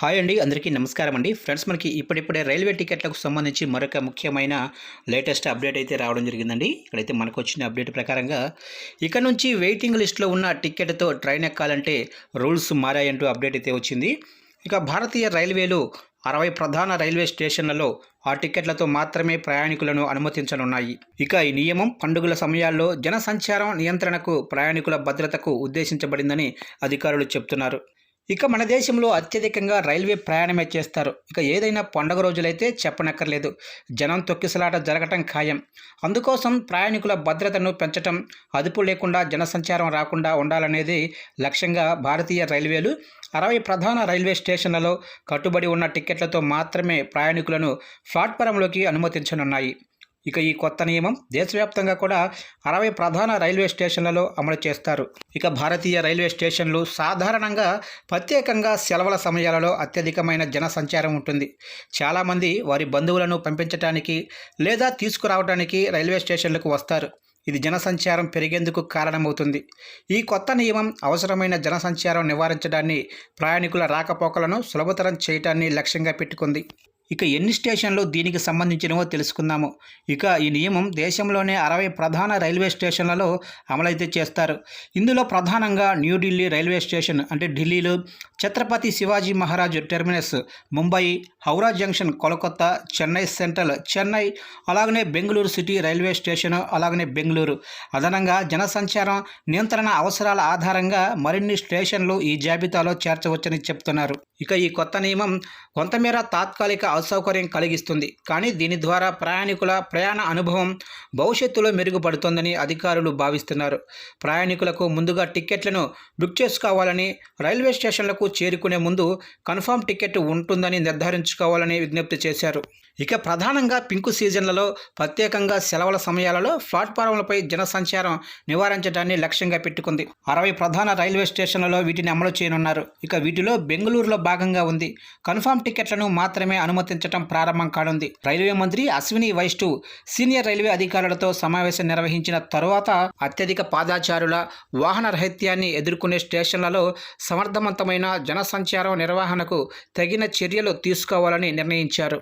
Hi అండి అందరికీ నమస్కారం అండి. ఫ్రెండ్స్ మనకి ఇప్పుడిప్పుడే రైల్వే టికెట్లకు సంబంధించి మరొక ముఖ్యమైన లేటెస్ట్ అప్డేట్ అయితే రావడం జరిగిందండి. ఇక్కడైతే మనకు వచ్చిన అప్డేట్ ప్రకారంగా ఇక నుంచి వెయిటింగ్ లిస్ట్లో ఉన్న టికెట్తో ట్రైన్ ఎక్కాలంటే రూల్స్ మారాయంటూ అప్డేట్ అయితే వచ్చింది. ఇక భారతీయ రైల్వేలు అరవై ప్రధాన రైల్వే స్టేషన్లలో ఆ టికెట్లతో మాత్రమే ప్రయాణికులను అనుమతించనున్నాయి. ఇక ఈ నియమం పండుగల సమయాల్లో జనసంచారం నియంత్రణకు ప్రయాణికుల భద్రతకు ఉద్దేశించబడిందని అధికారులు చెప్తున్నారు. ఇక మన దేశంలో అత్యధికంగా రైల్వే ప్రయాణమే చేస్తారు. ఇక ఏదైనా పండుగ రోజులైతే చెప్పనక్కర్లేదు. జనం తొక్కిసలాట జరగటం ఖాయం. అందుకోసం ప్రయాణికుల భద్రతను పెంచటం అదుపు లేకుండా జనసంచారం రాకుండా ఉండాలనేది లక్ష్యంగా భారతీయ రైల్వేలు అరవై ప్రధాన రైల్వే స్టేషన్లలో కట్టుబడి ఉన్న టికెట్లతో మాత్రమే ప్రయాణికులను ప్లాట్ఫారంలోకి అనుమతించనున్నాయి. ఇక ఈ కొత్త నియమం దేశవ్యాప్తంగా కూడా అరవై ప్రధాన రైల్వే స్టేషన్లలో అమలు చేస్తారు. ఇక భారతీయ రైల్వే స్టేషన్లు సాధారణంగా ప్రత్యేకంగా సెలవుల సమయాలలో అత్యధికమైన జన సంచారం ఉంటుంది. చాలామంది వారి బంధువులను పంపించడానికి లేదా తీసుకురావడానికి రైల్వే స్టేషన్లకు వస్తారు. ఇది జనసంచారం పెరిగేందుకు కారణమవుతుంది. ఈ కొత్త నియమం అవసరమైన జనసంచారం నివారించడాన్ని ప్రయాణికుల రాకపోకలను సులభతరం చేయటాన్ని లక్ష్యంగా పెట్టుకుంది. ఇక ఎన్ని స్టేషన్లు దీనికి సంబంధించినవో తెలుసుకుందాము. ఇక ఈ నియమం దేశంలోనే అరవై ప్రధాన రైల్వే స్టేషన్లలో అమలైతే చేస్తారు. ఇందులో ప్రధానంగా న్యూఢిల్లీ రైల్వే స్టేషన్ అంటే ఢిల్లీలో Chhatrapati Shivaji Maharaj terminus Mumbai Howrah junction Kolkata Chennai central Chennai అలాగనే బెంగళూరు సిటీ రైల్వే స్టేషన్ అలాగనే బెంగళూరు. అదనంగా జనసంచారం నియంత్రణ అవసరాల ఆధారంగా మరిన్ని స్టేషన్లు ఈ జాబితాలో చేర్చవచ్చని చెప్తున్నారు. ఇక ఈ కొత్త నియమం కొంతమేర తాత్కాలిక అసౌకర్యం కలిగిస్తుంది. కానీ దీని ద్వారా ప్రయాణికుల ప్రయాణ అనుభవం భవిష్యత్తులో మెరుగుపడుతోందని అధికారులు భావిస్తున్నారు. ప్రయాణికులకు ముందుగా టిక్కెట్లను బుక్ చేసుకోవాలని రైల్వే స్టేషన్లకు చేరుకునే ముందు కన్ఫర్మ్ టికెట్ ఉంటుందని నిర్ధారించుకోవాలని విజ్ఞప్తి చేశారు. ఇక ప్రధానంగా పింకు సీజన్లలో ప్రత్యేకంగా సెలవుల సమయాలలో ప్లాట్ఫారంలపై జనసంచారం నివారించడాన్ని లక్ష్యంగా పెట్టుకుంది. అరవై ప్రధాన రైల్వే స్టేషన్లలో వీటిని అమలు చేయనున్నారు. ఇక వీటిలో బెంగళూరులో భాగంగా ఉంది. కన్ఫర్మ్ టికెట్లను మాత్రమే అనుమతించడం ప్రారంభం కానుంది. రైల్వే మంత్రి అశ్విని వైష్ణవ్ సీనియర్ రైల్వే అధికారులతో సమావేశం నిర్వహించిన తరువాత అత్యధిక పాదాచారుల వాహన రహిత్యాన్ని ఎదుర్కొనే స్టేషన్లలో సమర్థవంతమైన జనసంచారం నిర్వహణకు తగిన చర్యలు తీసుకోవాలని నిర్ణయించారు.